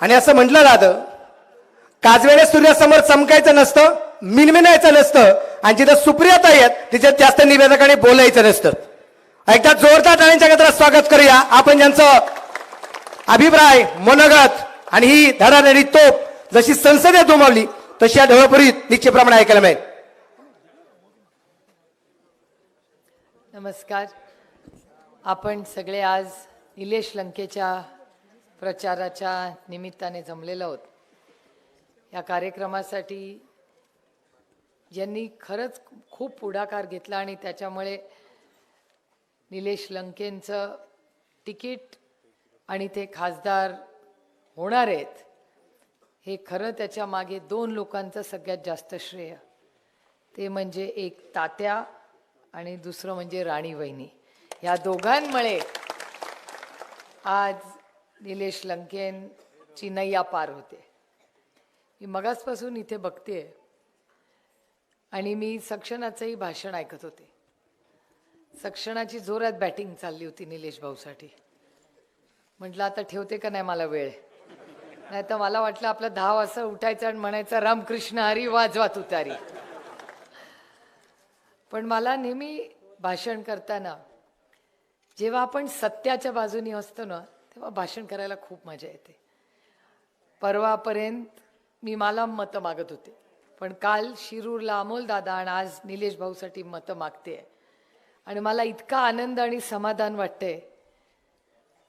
आणि असं म्हटलं जातं काजवेने सूर्यासमोर चमकायचं नसतं मिनमिनायचं नसतं आणि जिथं सुप्रियता येत तिच्यात जास्त निवेदकाने बोलायचं नसतं. एकदा जोरदार टाळ्यांच्या गजरात स्वागत करूया. आपण ज्यांचं अभिप्राय मनोगत आणि ही धडाधडी तोप जशी संसदेत दुमावली तशी या ढवळपुरीत निश्चितप्रमाणे ऐकायला मिळेल. नमस्कार. आपण सगळे आज निलेश लंकेच्या प्रचाराच्या निमित्ताने जमलेलो आहोत. या कार्यक्रमासाठी ज्यांनी खरंच खूप पुढाकार घेतला आणि त्याच्यामुळे निलेश लंकेंचं तिकीट आणि ते खासदार होणार आहेत हे खरं त्याच्यामागे दोन लोकांचं सगळ्यात जास्त श्रेय. ते म्हणजे एक तात्या आणि दुसरं म्हणजे राणी वहिनी. या दोघांमुळे आज निलेश लंकेंची नैया पार होते. मी मगासपासून इथे बघते आणि मी सक्षणाचंही भाषण ऐकत होते. सक्षणाची जोरात बॅटिंग चालली होती निलेश भाऊसाठी. म्हटलं आता ठेवते का नाही मला वेळ? नाही तर मला वाटलं आपलं दहा वाजता उठायचं आणि म्हणायचं रामकृष्ण हरी वाजवा तुतारी पण मला नेहमी भाषण करताना जेव्हा आपण सत्याच्या बाजूनी असतो ना तेव्हा भाषण करायला खूप मजा येते. परवापर्यंत मी मला मतं मागत होते. पण काल शिरूरला अमोल दादा आणि आज निलेश भाऊसाठी मतं मागते आणि मला इतका आनंद आणि समाधान वाटतंय.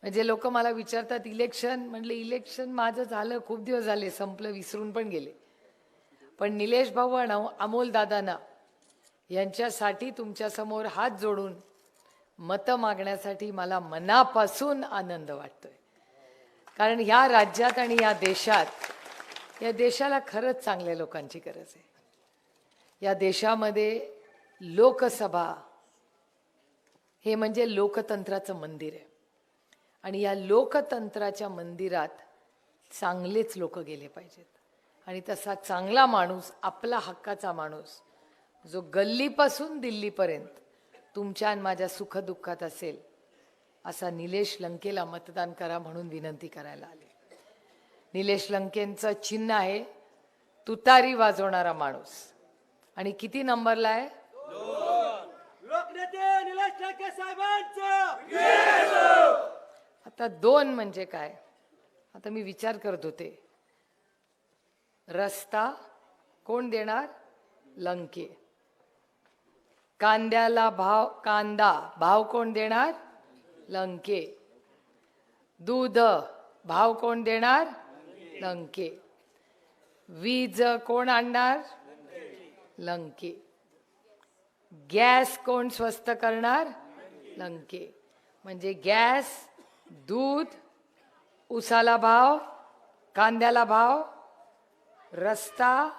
म्हणजे लोक मला विचारतात इलेक्शन? म्हणले इलेक्शन माझं झालं खूप दिवस झाले संपलं विसरून पण गेले. पण निलेश भाऊ आणि अमोल दादांना यांच्यासाठी तुमच्यासमोर हात जोडून मतं मागण्यासाठी मला मनापासून आनंद वाटतोय. कारण ह्या राज्यात आणि या देशात या देशाला खरंच चांगल्या लोकांची गरज आहे. या देशामध्ये लोकसभा हे म्हणजे लोकतंत्राचं मंदिर आहे. आणि या लोकतंत्राच्या मंदिरात चांगलेच लोक गेले पाहिजेत. आणि तसा चांगला माणूस आपला हक्काचा माणूस जो गल्लीपासून दिल्लीपर्यंत तुमच्या आणि माझ्या सुखदुःखात असेल असा निलेश लंकेला मतदान करा म्हणून विनंती करायला आले. निलेश लंकेंचं चिन्ह आहे तुतारी वाजवणारा माणूस. आणि किती नंबरला आहे? आता दोन म्हणजे काय? आता मी विचार करत होते. रस्ता कोण देणार? लंके. कांद्याला भाव कांदा भाव कोण देणार? लंके. दूध भाव कोण देणार? लंके. वीज कोण आणणार? लंके. गॅस कोण स्वस्त करणार? लंके. म्हणजे गॅस दूध उसाला भाव कांद्याला भाव रस्ता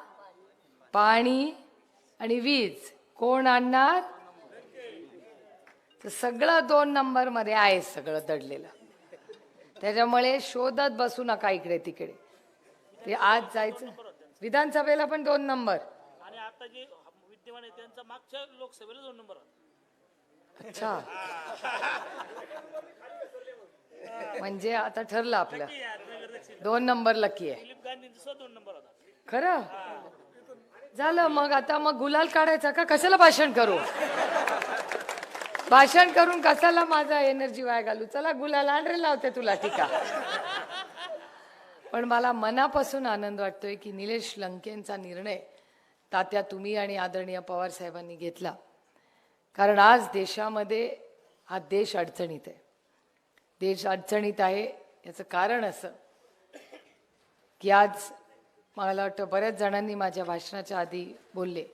पाणी आणि वीज. कोण आणणार? तर सगळं दोन नंबरमध्ये आहे सगळं दडलेलं. त्याच्यामुळे शोधत बसू नका इकडे तिकडे. ते आज जायचं. विधानसभेला पण दोन नंबर आणि आता जे विद्यमान आहे त्यांचा मागच्या लोकसभेला दोन नंबर. अच्छा. म्हणजे आता ठरलं आपलं. दोन नंबर लकी आहे. खरं? झालं मग आता मग गुलाल काढायचा का? कशाला भाषण करू? भाषण करून कशाला माझा एनर्जी वाया घालू? चला गुलाल आण लावते तुला टीका पण मला मनापासून आनंद वाटतोय की निलेश लंकेंचा निर्णय तात्या तुम्ही आणि आदरणीय पवार साहेबांनी घेतला. कारण आज देशामध्ये हा देश अडचणीत आहे. देश अडचणीत आहे याचं कारण असं की आज मला वाटतं बऱ्याच जणांनी माझ्या भाषणाच्या आधी बोलले.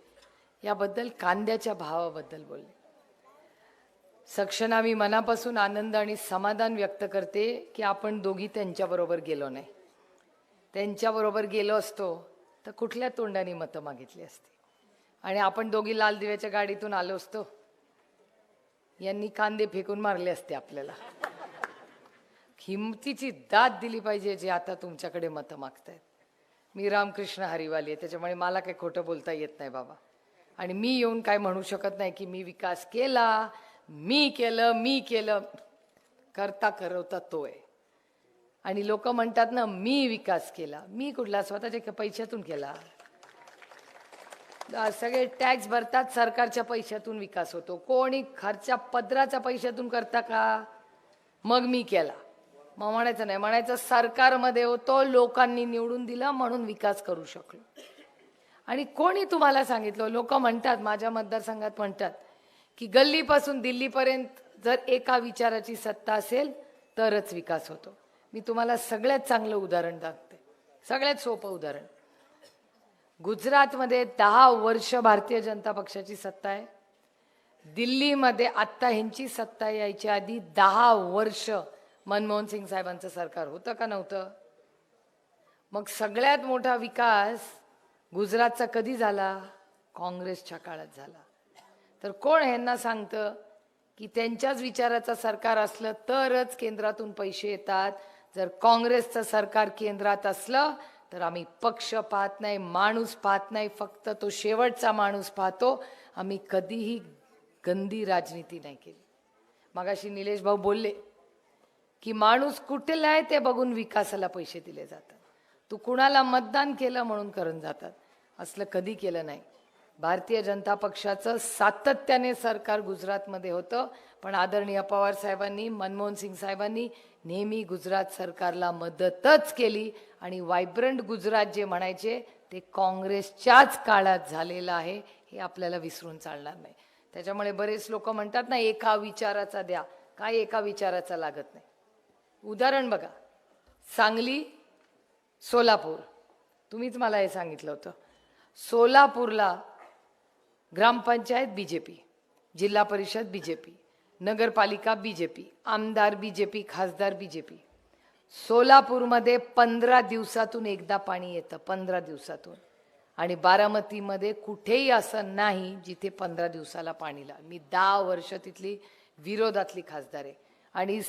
याबद्दल कांद्याच्या भावाबद्दल बोलले. सक्षणा मी मनापासून आनंद आणि समाधान व्यक्त करते की आपण दोघी त्यांच्याबरोबर गेलो नाही. त्यांच्याबरोबर गेलो असतो तर कुठल्या तोंडाने मतं मागितली असती? आणि आपण दोघी लाल दिव्याच्या गाडीतून आलो असतो. यांनी कांदे फेकून मारले असते आपल्याला. हिमतीची दाद दिली पाहिजे जे आता तुमच्याकडे मतं मागतायत. मी रामकृष्ण हरिवाली आहे त्याच्यामुळे मला काही खोटं बोलता येत नाही बाबा. आणि मी येऊन काय म्हणू शकत नाही की मी विकास केला मी केलं मी केलं. करता करवता तो आहे आणि लोक म्हणतात ना मी विकास केला. मी कुठला? स्वतःच्या पैशातून केला. सगळे टॅक्स भरतात सरकारच्या पैशातून विकास होतो. कोणी खर्चा पदराच्या पैशातून करता का? मग मी केला. मग म्हणायचं नाही. म्हणायचं सरकारमध्ये होतो लोकांनी निवडून दिलं म्हणून विकास करू शकलो. आणि कोणी तुम्हाला सांगितलं लोक म्हणतात माझ्या मतदारसंघात म्हणतात की गल्लीपासून दिल्लीपर्यंत जर एका विचाराची सत्ता असेल तरच विकास होतो. मी तुम्हाला सगळ्यात चांगलं उदाहरण दाखते सगळ्यात सोपं उदाहरण. गुजरातमध्ये दहा वर्ष भारतीय जनता पक्षाची सत्ता आहे. दिल्लीमध्ये आत्ता ह्यांची सत्ता यायच्या आधी दहा वर्ष मनमोहन सिंग साहेबांचं सरकार होतं का नव्हतं? मग सगळ्यात मोठा विकास गुजरातचा कधी झाला? काँग्रेसच्या काळात झाला. तर कोण ह्यांना सांगतं की त्यांच्याच विचाराचं सरकार असलं तरच केंद्रातून पैसे येतात? जर काँग्रेसचं सरकार केंद्रात असलं तर आम्ही पक्ष पाहत नाही माणूस पाहत नाही फक्त तो शेवटचा माणूस पाहतो. आम्ही कधीही गंदी राजनीती नाही केली. मगाशी निलेश भाऊ बोलले की माणूस कुठला आहे ते बघून विकासाला पैसे दिले जातात. तू कुणाला मतदान केलं म्हणून करून जातात. असलं कधी केलं नाही. भारतीय जनता पक्षाचं सातत्याने सरकार गुजरातमध्ये होतं पण आदरणीय पवार साहेबांनी मनमोहन सिंग साहेबांनी नेहमी गुजरात सरकारला मदतच केली आणि वायब्रंट गुजरात जे म्हणायचे ते काँग्रेसच्याच काळात झालेलं आहे हे आपल्याला विसरून चालणार नाही. त्याच्यामुळे बरेच लोक म्हणतात ना एका विचाराचा द्या. काय एका विचाराचा लागत नाही? उदाहरण बघा. सांगली सोलापूर. तुम्हीच मला हे सांगितलं होतं. सोलापूरला ग्रामपंचायत बी जे पी जिल्हा परिषद बी जे पी नगरपालिका बी जे पी आमदार बी जे पी खासदार बी जे पी सोलापूरमध्ये पंधरा दिवसातून एकदा पाणी येतं पंधरा दिवसातून. आणि बारामतीमध्ये कुठेही असं नाही जिथे पंधरा दिवसाला पाणी ला मी दहा वर्ष तिथली विरोधातली खासदार आहे. आणि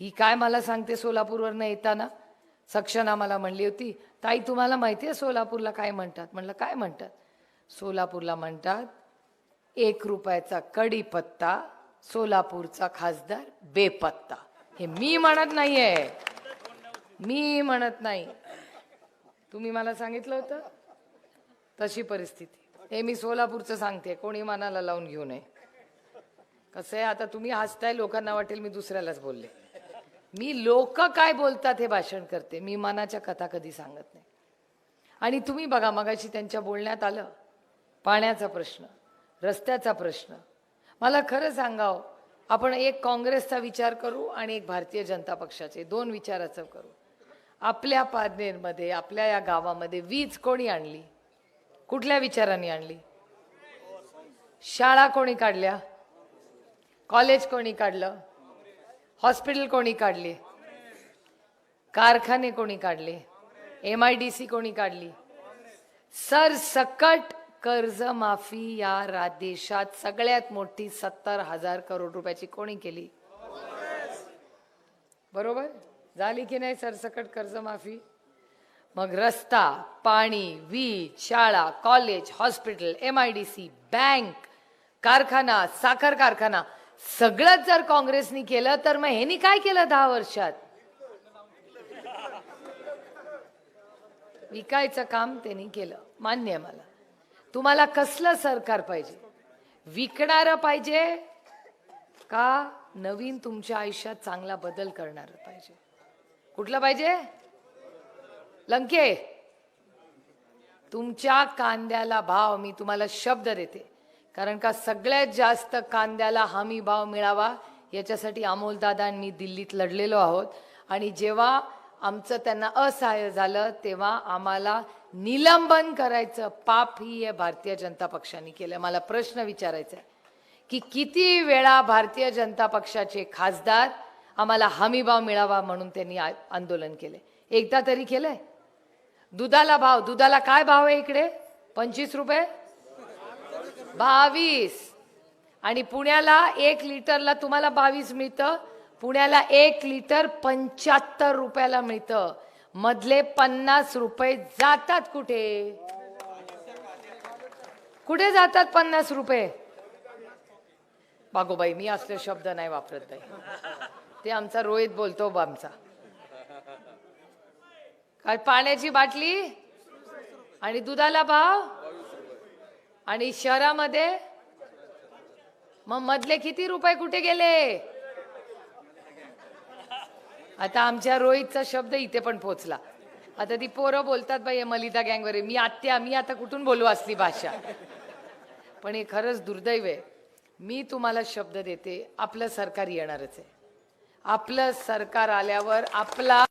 ही काय मला सांगते सोलापूरवरनं येताना? सक्षना मला म्हणली होती ताई तुम्हाला माहिती आहे सोलापूरला काय म्हणतात? म्हणलं काय म्हणतात? सोलापूरला म्हणतात एक रुपयाचा कढीपत्ता सोलापूरचा खासदार बेपत्ता. हे मी म्हणत नाही आहे मी म्हणत नाही. तुम्ही मला सांगितलं होतं? तशी परिस्थिती. हे मी सोलापूरचं सांगते. कोणी मनाला लावून घेऊ नये. कसं आहे आता तुम्ही हसताय लोकांना वाटेल मी दुसऱ्यालाच बोलले. मी लोक काय बोलतात हे भाषण करते? मी मनाच्या कथा कधी सांगत नाही. आणि तुम्ही बघा मगाशी त्यांच्या बोलण्यात आलं. पाण्याचा प्रश्न रस्त्याचा प्रश्न. मला खरं सांगाव आपण एक काँग्रेसचा विचार करू आणि एक भारतीय जनता पक्षाचे दोन विचाराचं करू. आपल्या पादनेरमध्ये आपल्या या गावामध्ये वीज कोणी आणली? कुठल्या विचारांनी आणली? शाळा कोणी काढल्या? कॉलेज कोणी काढलं? हॉस्पिटल कोणी काढले? कारखाने कोणी काढले? एम आय डी सी कोणी काढली? सरसकट कर्जमाफी या रा देशात सगळ्यात मोठी सत्तर हजार करोड रुपयाची कोणी केली? बरोबर? झाली की नाही सरसकट कर्जमाफी? मग रस्ता पाणी वीज शाळा college hospital M I D C bank कारखाना साखर कारखाना सगळंच जर काँग्रेसनी केलं तर मग ह्यांनी काय केलं दहा वर्षात? विकायचं काम त्यांनी केलं. मान्य आहे मला. तुम्हाला कसलं सरकार पाहिजे? विकणारं पाहिजे का नवीन तुमच्या आयुष्यात चांगला बदल करणार पाहिजे? कुठलं पाहिजे? लंके तुमच्या कांद्याला भाव मी तुम्हाला शब्द देते. कारण का सगळ्यात जास्त कांद्याला हमी भाव मिळावा याच्यासाठी अमोलदादा आणि मी दिल्लीत लढलेलो आहोत. आणि जेव्हा आमचं त्यांना असहाय्य झालं तेव्हा आम्हाला निलंबन करायचं पाप ही या भारतीय जनता पक्षाने केलं मला प्रश्न विचारायचा आहे की किती वेळा भारतीय जनता पक्षाचे खासदार आम्हाला हमी भाव मिळावा म्हणून त्यांनी आ- आंदोलन केले एकदा तरी केलंय? दुधाला भाव दुधाला काय भाव आहे इकडे? पंचवीस रुपये? बावीस. आणि पुण्याला एक लिटरला तुम्हाला बावीस मिळतं. पुण्याला एक लिटर पंच्याहत्तर रुपयाला मिळतं. मधले पन्नास रुपये जातात कुठे? कुठे जातात पन्नास रुपये? बागोबाई मी असले शब्द नाही वापरत बाई. ते आमचा रोहित बोलतो बा आमचा. काय पाण्याची बाटली? आणि दुधाला भाव? आणि शहरामध्ये? मग मधले किती रुपये कुठे गेले? आता आमच्या रोहितचा शब्द इथे पण पोचला. आता ती पोरं बोलतात बाई मलिता गँग गँगवर आहे. मी आत्या मी आता कुठून बोलू असली भाषा? पण हे खरंच दुर्दैव आहे. मी तुम्हाला शब्द देते आपलं सरकार येणारच आहे. आपलं सरकार आल्यावर आपला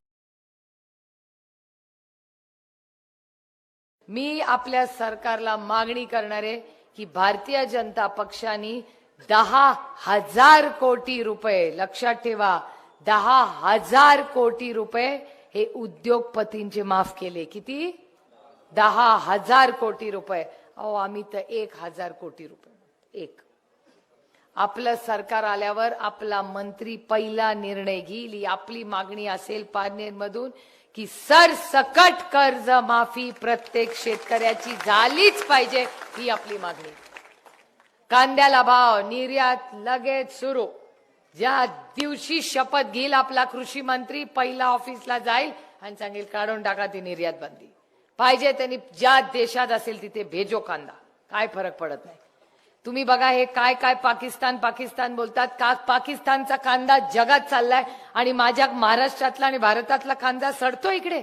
मी आपल्या सरकारला मागणी करणार आहे की भारतीय जनता पक्षाने दहा हजार कोटी रुपये लक्षात ठेवा दहा हजार कोटी रुपये हे उद्योगपतींचे माफ केले. किती? दहा हजार कोटी रुपये. अहो आम्ही तर एक हजार कोटी रुपये. एक. आपलं सरकार आल्यावर आपला मंत्री पहिला निर्णय घेईल. आपली मागणी असेल पारनेरमधून. की सरसकट कर्ज माफी प्रत्येक शेतकऱ्याची झालीच पाहिजे ही आपली मागणी. कांद्याला भाव निर्यात लगेच सुरू. ज्या दिवशी शपथ घेईल आपला कृषी मंत्री पहिला ऑफिसला जाईल आणि सांगेल काढून टाका ती निर्यात बंदी. पाहिजे त्यांनी ज्या देशात असेल तिथे भेजो कांदा. काय फरक पडत नाही. तुम्ही बघा हे काय काय पाकिस्तान पाकिस्तान बोलतात. का पाकिस्तानचा कांदा जगात चाललाय आणि माझ्या महाराष्ट्रातला आणि भारतातला कांदा सडतो इकडे?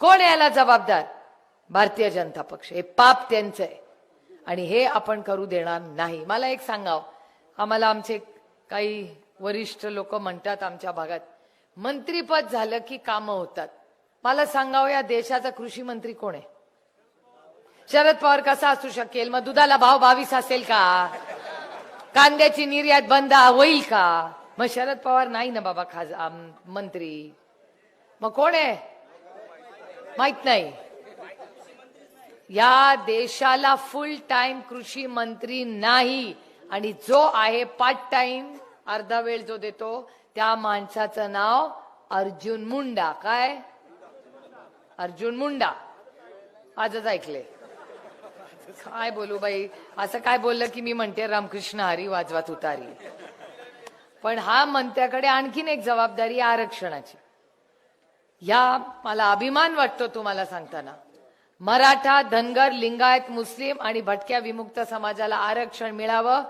कोण याला जबाबदार? भारतीय जनता पक्ष. हे पाप त्यांचं आहे. आणि हे आपण करू देणार नाही. मला एक सांगाव. आम्हाला आमचे काही वरिष्ठ लोक म्हणतात आमच्या भागात मंत्रीपद झालं की कामं होतात. मला सांगावं या देशाचा कृषी मंत्री कोण आहे? शरद पवार कसा असू शकेल? मग दुधाला भाव बावीस असेल का? कांद्याची निर्यात बंद होईल का? मग शरद पवार नाही ना बाबा खास मंत्री. मग कोण आहे? माहीत नाही. या देशाला फुल टाइम कृषी मंत्री नाही. आणि जो आहे पार्ट टाइम अर्धा वेळ जो देतो त्या माणसाचं नाव अर्जुन मुंडा. काय? अर्जुन मुंडा. आजच ऐकले काय बोलू बाई? असं काय बोललं की मी म्हणते रामकृष्ण हरी वाजवा तुतारी पण हा मंत्र्याकडे आणखीन एक जबाबदारी आरक्षणाची. ह्या मला अभिमान वाटतो तुम्हाला सांगताना. मराठा धनगर लिंगायत मुस्लिम आणि भटक्या विमुक्त समाजाला आरक्षण मिळावं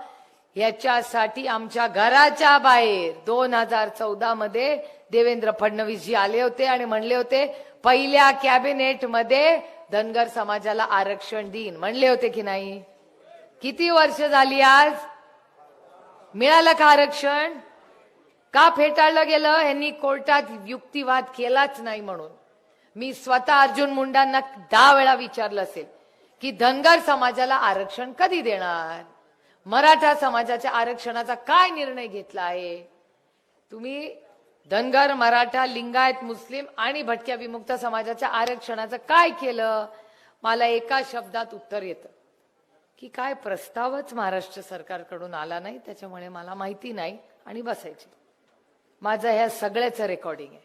याच्यासाठी आमच्या घराच्या बाहेर दोन हजार चौदा मध्ये देवेंद्र फडणवीस जी आले होते आणि म्हणले होते पहिल्या कॅबिनेटमध्ये धनगर समाजाला आरक्षण देईन. म्हणले होते की नाही? किती वर्ष झाली आज? मिळालं का आरक्षण? का फेटाळलं गेलं? यांनी कोर्टात युक्तिवाद केलाच नाही म्हणून. मी स्वतः अर्जुन मुंडांना दहा वेळा विचारलं असेल की धनगर समाजाला आरक्षण कधी देणार? मराठा समाजाच्या आरक्षणाचा काय निर्णय घेतला आहे? तुम्ही धनगर मराठा लिंगायत मुस्लिम आणि भटक्या विमुक्त समाजाच्या आरक्षणाचं काय केलं? मला एका शब्दात उत्तर येतं. की काय प्रस्तावच महाराष्ट्र सरकारकडून आला नाही त्याच्यामुळे मला माहिती नाही आणि बसायची. माझं ह्या सगळ्याचं रेकॉर्डिंग आहे.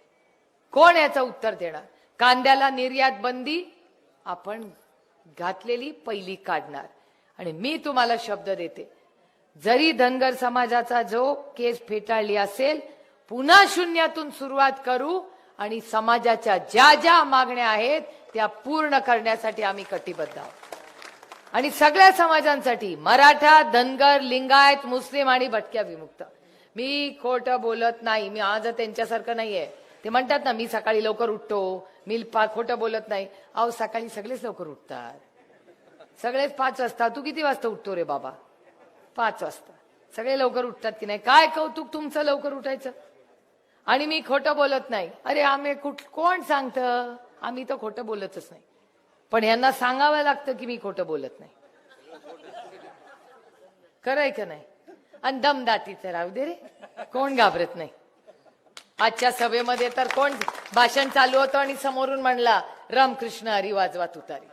कोण याचं उत्तर देणार? कांद्याला निर्यात बंदी आपण घातलेली पहिली काढणार. आणि मी तुम्हाला शब्द देते. जरी धनगर समाजाचा जो केस फेटाळली असेल पुन्हा शून्यातून सुरुवात करू आणि समाजाच्या ज्या ज्या मागण्या आहेत त्या पूर्ण करण्यासाठी आम्ही कटिबद्ध आहोत. आणि सगळ्या समाजांसाठी मराठा धनगर लिंगायत मुस्लिम आणि भटक्या विमुक्त. मी खोटं बोलत नाही. मी आज त्यांच्यासारखं नाहीये. ते म्हणतात ना मी सकाळी लवकर उठतो. मी पा खोटं बोलत नाही. अहो सकाळी सगळेच लवकर उठतात. सगळेच पाच वाजता. तू किती वाजता उठतो रे बाबा? पाच वाजता. सगळे लवकर उठतात की नाही? काय कौतुक तुमचं लवकर उठायचं? आणि मी खोटं बोलत नाही. अरे आम्ही कुठ कोण सांगतं? आम्ही तर खोटं बोलतच नाही. पण यांना सांगावं लागतं की मी खोटं बोलत नाही. खरंय का नाही? आणि दमदाटीचं राहू दे रे. कोण घाबरत नाही. आजच्या सभेमध्ये तर कोण भाषण चालू होतं आणि समोरून म्हणला रामकृष्ण हरी वाजवा तुतारी.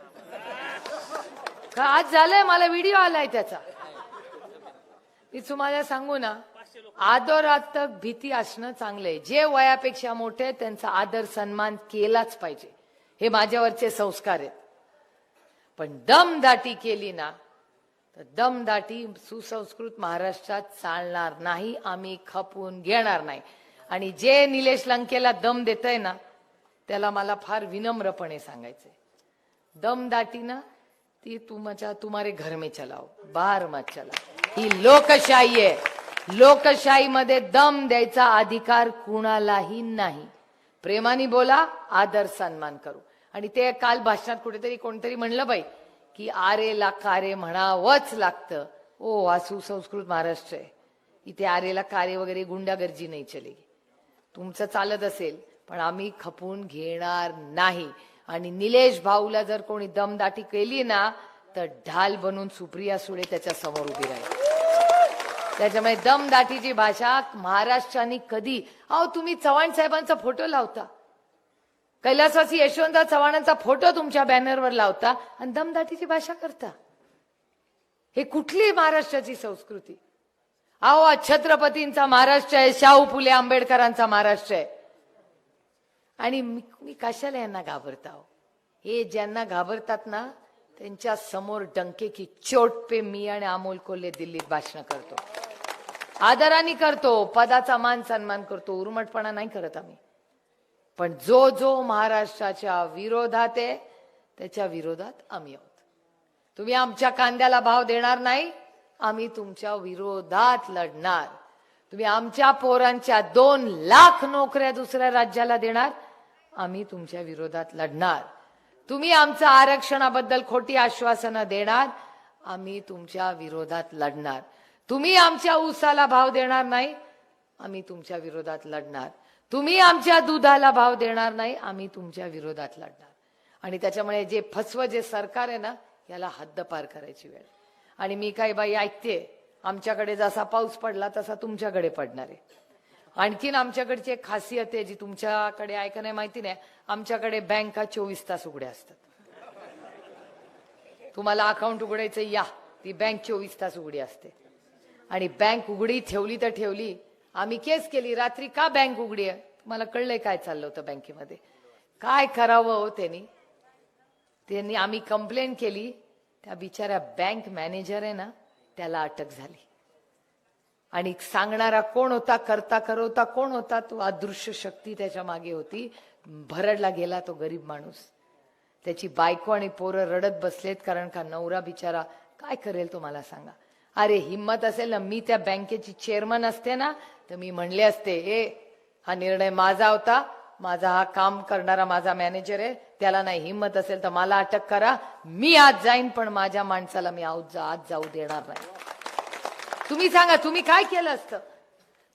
का आज झालंय मला व्हिडिओ आलाय त्याचा. मी तुम्हाला सांगू ना आदरात्मक भीती असणं चांगलंय. जे वयापेक्षा मोठे त्यांचा आदर सन्मान केलाच पाहिजे. हे माझ्यावरचे संस्कार आहेत. पण दमदाटी केली ना तर दमदाटी सुसंस्कृत महाराष्ट्रात चालणार नाही आम्ही खपून घेणार नाही. आणि जे निलेश लंकेला दम देतय ना त्याला मला फार विनम्रपणे सांगायचंय. दमदाटी ती तुमच्या तुम्हारे घर में चलाओ बार मत चला. ही लोकशाही आहे. लोकशाहीमध्ये दम द्यायचा अधिकार कुणालाही नाही. प्रेमाने बोला आदर सन्मान करू. आणि ते काल भाषणात कुठेतरी कोणतरी म्हणलं बाई की आरेला कारे म्हणावंच लागतं. ओ हा सुसंस्कृत महाराष्ट्र आहे. इथे आरेला कारे वगैरे गुंडागर्जी नाही चलेगी तुमचं चालत असेल पण आम्ही खपून घेणार नाही. आणि निलेश भाऊला जर कोणी दमदाटी केली ना तर ढाल बनून सुप्रिया सुळे त्याच्यासमोर उभी राहील. त्याच्यामुळे दमदाटीची भाषा महाराष्ट्राने कधी अहो तुम्ही चव्हाण साहेबांचा फोटो लावता. कैलासवासी यशवंतराव चव्हाणांचा फोटो तुमच्या बॅनरवर लावता आणि दमदाटीची भाषा करता. हे कुठली महाराष्ट्राची संस्कृती. अहो छत्रपतींचा महाराष्ट्र आहे शाहू फुले आंबेडकरांचा महाराष्ट्र आहे. आणि मी मी कशाला यांना घाबरताव? हे ज्यांना घाबरतात ना त्यांच्यासमोर डंके की चोट पे मी आणि अमोल कोल्हे दिल्लीत भाषण करतो. आदराने करतो पदाचा मान सन्मान करतो उर्मटपणा नाही करत आम्ही. पण जो जो महाराष्ट्राच्या विरोधात आहे त्याच्या विरोधात आम्ही आहोत. तुम्ही आमच्या कांद्याला भाव देणार नाही आम्ही तुमच्या विरोधात लढणार. तुम्ही आमच्या पोरांच्या दोन लाख नोकऱ्या दुसऱ्या राज्याला देणार आम्ही तुमच्या विरोधात लढणार. तुम्ही आमचं आरक्षणाबद्दल खोटी आश्वासनं देणार आम्ही तुमच्या विरोधात लढणार. तुम्ही आमच्या ऊसाला भाव देणार नाही आम्ही तुमच्या विरोधात लढणार. तुम्ही आमच्या दुधाला भाव देणार नाही आम्ही तुमच्या विरोधात लढणार. आणि त्याच्यामुळे जे फसवं जे सरकार आहे ना याला हद्दपार करायची वेळ. आणि मी काही बाई ऐकते आमच्याकडे जसा पाऊस पडला तसा तुमच्याकडे पडणार आहे. आणखीन आमच्याकडची एक खासियत आहे जी तुमच्याकडे आहे का नाही माहिती नाही. आमच्याकडे बँका चोवीस तास उघड्या असतात. तुम्हाला अकाउंट उघडायचं या. ती बँक चोवीस तास उघडी असते. आणि बँक उघडी ठेवली तर ठेवली. आम्ही केस केली रात्री का बँक उघडी आहे? तुम्हाला कळलंय काय चाललं होतं बँकेमध्ये? काय करावं हो त्यांनी? त्यांनी आम्ही कंप्लेंट केली. त्या बिचाऱ्या बँक मॅनेजर आहे ना त्याला अटक झाली. आणि सांगणारा कोण होता करता करवता कोण होता तो अदृश्य शक्ती त्याच्यामागे होती. भरडला गेला तो गरीब माणूस. त्याची बायको आणि पोरं रडत बसलेत कारण का नवरा बिचारा काय करेल तो मला सांगा? अरे हिंमत असेल ना मी त्या बँकेची चेअरमन असते ना तर मी म्हणले असते ए हा निर्णय माझा होता. माझा हा काम करणारा माझा मॅनेजर आहे. त्याला नाही हिंमत असेल तर मला अटक करा. मी आज जाईन पण माझ्या माणसाला मी आऊत जा आज जाऊ देणार नाही. तुम्ही सांगा तुम्ही काय केलं असतं?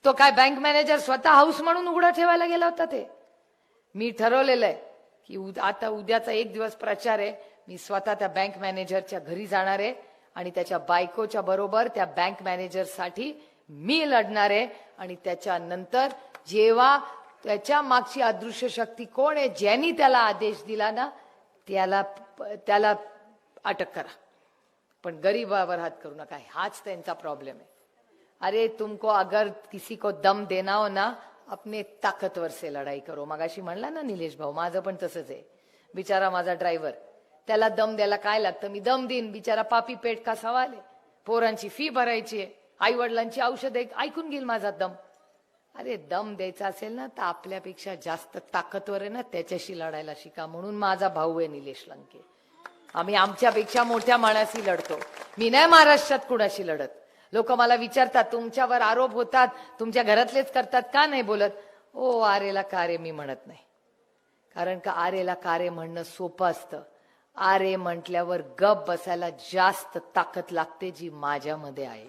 तो काय बँक मॅनेजर स्वतः हाऊस म्हणून उघडा ठेवायला गेला होता ते? मी ठरवलेलं आहे की उद- आता उद्याचा एक दिवस प्रचार आहे. मी स्वतः त्या बँक मॅनेजरच्या घरी जाणार आहे आणि त्याच्या बायकोच्या बरोबर त्या बँक मॅनेजरसाठी मी लढणार आहे. आणि त्याच्यानंतर जेव्हा त्याच्या मागची अदृश्य शक्ती कोण आहे ज्यांनी त्याला आदेश दिला ना त्याला त्याला अटक करा. पण गरीबावर हात करू नका. हाच त्यांचा प्रॉब्लेम आहे. अरे तुमको अगर किसी को दम देना हो ना अपने ताकतवर से लढाई करो. मगाशी म्हणला ना निलेश भाऊ माझं पण तसंच आहे. बिचारा माझा ड्रायव्हर त्याला दम द्यायला काय लागतं? मी दम देईन. बिचारा पापी पेट का सवाल पोरांची फी भरायची आहे. आई वडिलांची औषध ऐकून घेईल माझा दम. अरे दम द्यायचा असेल ना तर आपल्यापेक्षा जास्त ताकदवर आहे ना त्याच्याशी लढायला शिका. म्हणून माझा भाऊ आहे निलेश लंके. आम्ही आमच्यापेक्षा मोठ्या माणाशी लढतो. मी नाही महाराष्ट्रात कुणाशी लढत. लोक मला विचारतात तुमच्यावर आरोप होतात तुमच्या घरातलेच करतात का नाही बोलत? ओ आरेला कारे मी म्हणत नाही. कारण का आरेला कारे म्हणणं सोपं असतं. आरे म्हटल्यावर गप बसायला जास्त ताकद लागते जी माझ्यामध्ये आहे.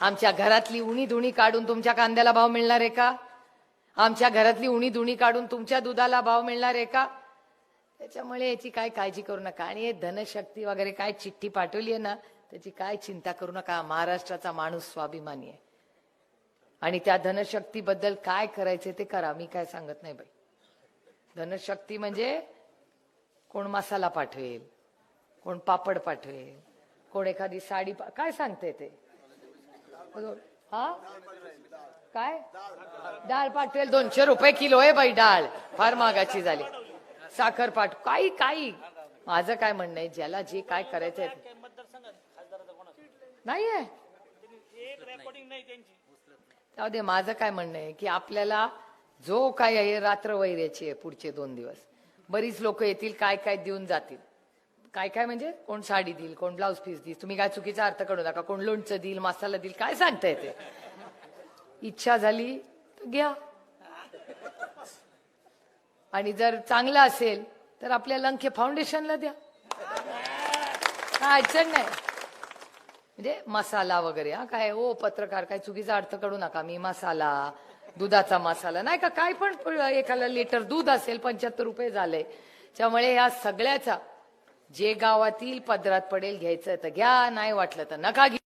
आमच्या घरातली उणी धुणी काढून तुमच्या कांद्याला भाव मिळणार आहे का? आमच्या घरातली उणी धुणी काढून तुमच्या दुधाला भाव मिळणार आहे का? त्याच्यामुळे याची काय काळजी करू नका. आणि हे धनशक्ती वगैरे काय चिठ्ठी पाठवली आहे ना त्याची काय चिंता करू नका. महाराष्ट्राचा माणूस स्वाभिमानी आहे. आणि त्या धनशक्तीबद्दल काय करायचे ते करा. मी काय सांगत नाही बाई. धनशक्ती म्हणजे कोण मसाला पाठवेल कोण पापड पाठवेल कोण एखादी साडी पा- काय सांगते ते? हा? काय? डाळ पाठवेल. दोनशे रुपये किलो आहे बाई डाळ. फार महागाची झाली. साखर पाठ काही काही. माझं काय म्हणणं आहे ज्याला जे काय करायचंय आहे नाहीये. जाऊ दे माझं काय म्हणणं आहे की आपल्याला जो काय आहे रात्र वैऱ्याची आहे पुढचे दोन दिवस. बरीच लोक येतील काय काय देऊन जातील. काय काय म्हणजे? कोण साडी देईल कोण ब्लाऊज पीस देईल. तुम्ही काय चुकीचा अर्थ करू नका. कोण लोणचं देईल मसाला देईल काय सांगता येते इच्छा झाली तर घ्या. आणि जर चांगला असेल तर आपल्या लंके फाउंडेशनला द्या. काय अडचण नाही. म्हणजे मसाला वगैरे हा काय हो पत्रकार काय चुकीचा अर्थ करू नका. मी मसाला दुधाचा मसाला नाही का काय पण एखादा लिटर दूध असेल पंच्याहत्तर रुपये झाले. त्यामुळे या सगळ्याचा जे गावातील पदरात पडेल घ्यायचं तर घ्या नाही वाटलं तर नका घ्या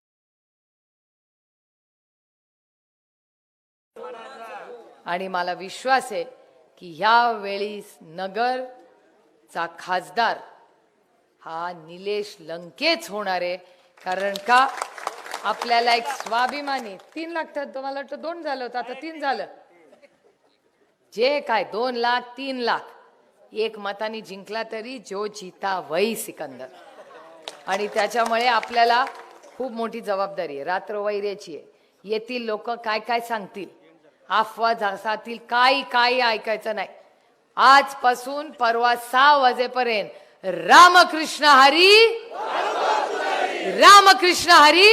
आणि मला विश्वास आहे की ह्या वेळी नगरचा खासदार हा निलेश लंकेच होणार आहे. कारण का? आपल्याला एक स्वाभिमानी तीन लाख तर तुम्हाला वाटतं दोन झालं होतं आता तीन झालं. जे काय दोन लाख तीन लाख एक मताने जिंकला तरी जो जिता वही सिकंदर. आणि त्याच्यामुळे आपल्याला खूप मोठी जबाबदारी आहे रात्र वैर्याची आहे. येथील लोक काय काय सांगतील? अफवा झासातील काही काही ऐकायचं नाही. आजपासून परवा सहा वाजेपर्यंत रामकृष्ण हरी रामकृष्ण हरी